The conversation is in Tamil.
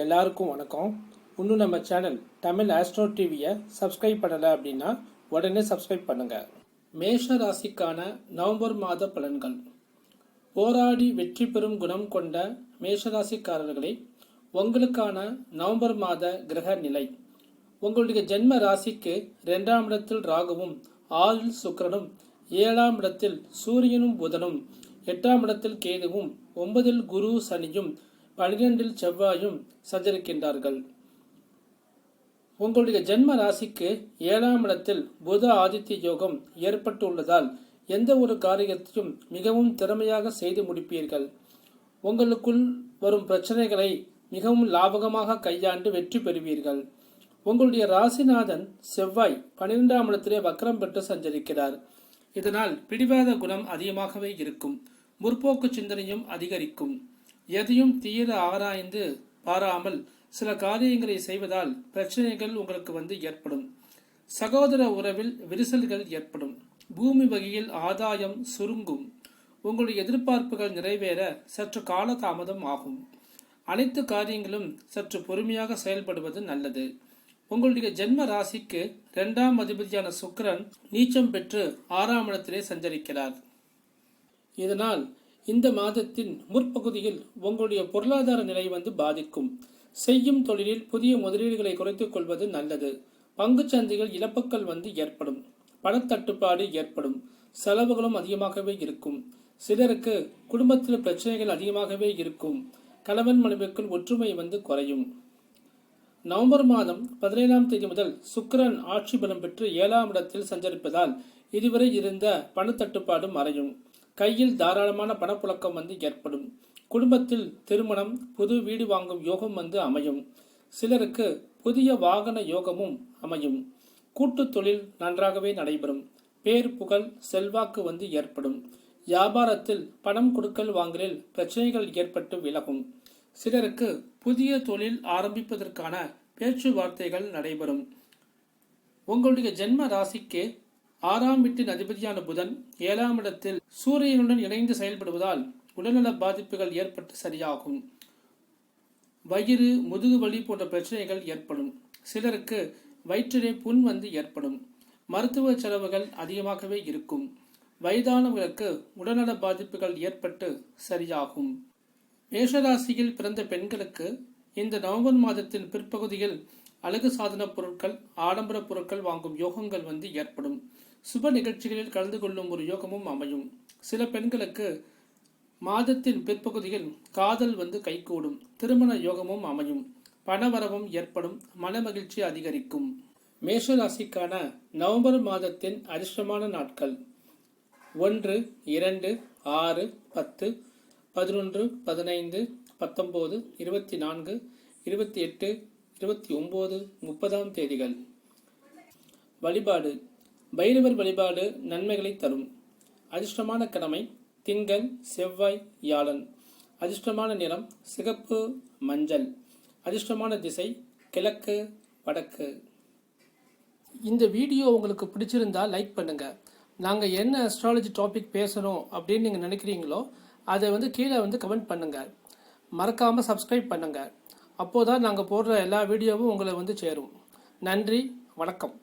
எல்லாருக்கும் வணக்கம். இன்னும் நம்ம சேனல் தமிழ் ஆஸ்ட்ரோ டிவியை சப்ஸ்கிரைப் பண்ணலை அப்படின்னா உடனே சப்ஸ்கிரைப் பண்ணுங்க. மேஷ ராசிக்கான நவம்பர் மாத பலன்கள். போராடி வெற்றி பெறும் குணம் கொண்ட மேஷராசிக்காரர்களே உங்களுக்கான நவம்பர் மாத கிரக நிலை. உங்களுடைய ஜென்ம ராசிக்கு ரெண்டாம் இடத்தில் ராகுவும் ஆறில் சுக்கரனும் ஏழாம் இடத்தில் சூரியனும் புதனும் எட்டாம் இடத்தில் கேதுவும் ஒன்பதில் குரு சனியும் பனிரெண்டில் செவ்வாயும் சஞ்சரிக்கின்றார்கள். உங்களுடைய ஜென்ம ராசிக்கு ஏழாம் இடத்தில் புத ஆதித்ய யோகம் ஏற்பட்டுள்ளதால் எந்த ஒரு காரியத்தையும் மிகவும் திறமையாக செய்து முடிப்பீர்கள். உங்களுக்குள் வரும் பிரச்சனைகளை மிகவும் லாபகமாக கையாண்டு வெற்றி பெறுவீர்கள். உங்களுடைய ராசிநாதன் செவ்வாய் பன்னிரெண்டாம் இடத்திலே வக்கரம் பெற்று சஞ்சரிக்கிறார். இதனால் பிடிவாத குணம் அதிகமாகவே இருக்கும். முற்போக்கு சிந்தனையும் அதிகரிக்கும். எதையும் தீர ஆராய்ந்து பாராமல் சில காரியங்களை செய்வதால் பிரச்சனைகள் உங்களுக்கு வந்து ஏற்படும். சகோதர உறவில் விரிசல்கள் ஏற்படும். பூமி வகையில் ஆதாயம் சுருங்கும். உங்களுடைய எதிர்பார்ப்புகள் நிறைவேற சற்று காலதாமதம் ஆகும். அனைத்து காரியங்களும் சற்று பொறுமையாக செயல்படுவது நல்லது. உங்களுடைய ஜென்ம ராசிக்கு இரண்டாம் அதிபதியான சுக்கரன் நீச்சம் பெற்று ஆறாம் இடத்திலே சஞ்சரிக்கிறார். இதனால் இந்த மாதத்தின் முற்பகுதியில் உங்களுடைய பொருளாதார நிலை வந்து பாதிக்கும். செய்யும் தொழிலில் புதிய முதலீடுகளை குறைத்துக் கொள்வது நல்லது. பங்குச் சந்தைகள் இழப்புகள் வந்து ஏற்படும். பணத்தட்டுப்பாடு ஏற்படும். செலவுகளும் அதிகமாகவே இருக்கும். சிலருக்கு குடும்பத்தில் பிரச்சனைகள் அதிகமாகவே இருக்கும். கணவன் மனைவிக்குள் ஒற்றுமை வந்து குறையும். நவம்பர் மாதம் பதினேழாம் தேதி முதல் சுக்கரன் ஆட்சி பலம் பெற்று ஏழாம் இடத்தில் சஞ்சரிப்பதால் இதுவரை இருந்த பணத்தட்டுப்பாடு மறையும். கையில் தாராளமான பணப்புழக்கம் வந்து ஏற்படும். குடும்பத்தில் திருமணம் புது வீடு வாங்கும் யோகம் வந்து அமையும். சிலருக்கு புதிய வாகன யோகமும் அமையும். கூட்டு தொழில் நன்றாகவே நடைபெறும். பேர் புகழ் செல்வாக்கு வந்து ஏற்படும். வியாபாரத்தில் பணம் கொடுக்கல் வாங்கலில் பிரச்சனைகள் ஏற்பட்டு விலகும். சிலருக்கு புதிய தொழில் ஆரம்பிப்பதற்கான பேச்சுவார்த்தைகள் நடைபெறும். உங்களுடைய ஜென்ம ராசிக்கு ஆறாம் வீட்டின் அதிபதியான புதன் ஏழாம் இடத்தில் சூரியனுடன் இணைந்து செயல்படுவதால் உடல்நல பாதிப்புகள் ஏற்பட்டு சரியாகும். வயிறு முதுகு வலி போன்ற பிரச்சனைகள் ஏற்படும். சிலருக்கு வயிற்றிலே புண் வந்து ஏற்படும். மருத்துவ செலவுகள் அதிகமாகவே இருக்கும். வயதானவர்களுக்கு உடல்நல பாதிப்புகள் ஏற்பட்டு சரியாகும். மேஷராசியில் பிறந்த பெண்களுக்கு இந்த நவம்பர் மாதத்தின் பிற்பகுதியில் அழகு சாதன பொருட்கள் ஆடம்பர பொருட்கள் வாங்கும் யோகங்கள் வந்து ஏற்படும். சுப நிகழ்ச்சிகளில் கலந்து கொள்ளும் ஒரு யோகமும் அமையும். சில பெண்களுக்கு மாதத்தின் பிற்பகுதியில் காதல் வந்து கைகூடும். திருமண யோகமும் அமையும். பணவரவும் ஏற்படும். மனமகிழ்ச்சி அதிகரிக்கும். மேஷராசிக்கான நவம்பர் மாதத்தின் அதிர்ஷ்டமான நாட்கள். ஒன்று இரண்டு ஆறு பத்து பதினொன்று பதினைந்து பத்தொம்போது இருபத்தி நான்கு இருபத்தி எட்டு இருபத்தி ஒம்பது முப்பதாம் தேதிகள். வழிபாடு. பைரவர் வழிபாடு நன்மைகளை தரும். அதிர்ஷ்டமான கிழமை திங்கள் செவ்வாய் யாழன். அதிர்ஷ்டமான நிறம் சிகப்பு மஞ்சள். அதிர்ஷ்டமான திசை கிழக்கு வடக்கு. இந்த வீடியோ உங்களுக்கு பிடிச்சிருந்தா லைக் பண்ணுங்க. நாங்கள் என்ன அஸ்ட்ராலஜி டாபிக் பேசணும் அப்படின்னு நீங்கள் நினைக்கிறீங்களோ அதை வந்து கீழே வந்து கமெண்ட் பண்ணுங்க. மறக்காமல் சப்ஸ்கிரைப் பண்ணுங்க. அப்போதான் நாங்கள் போடுற எல்லா வீடியோவும் உங்களை வந்து சேரும். நன்றி வணக்கம்.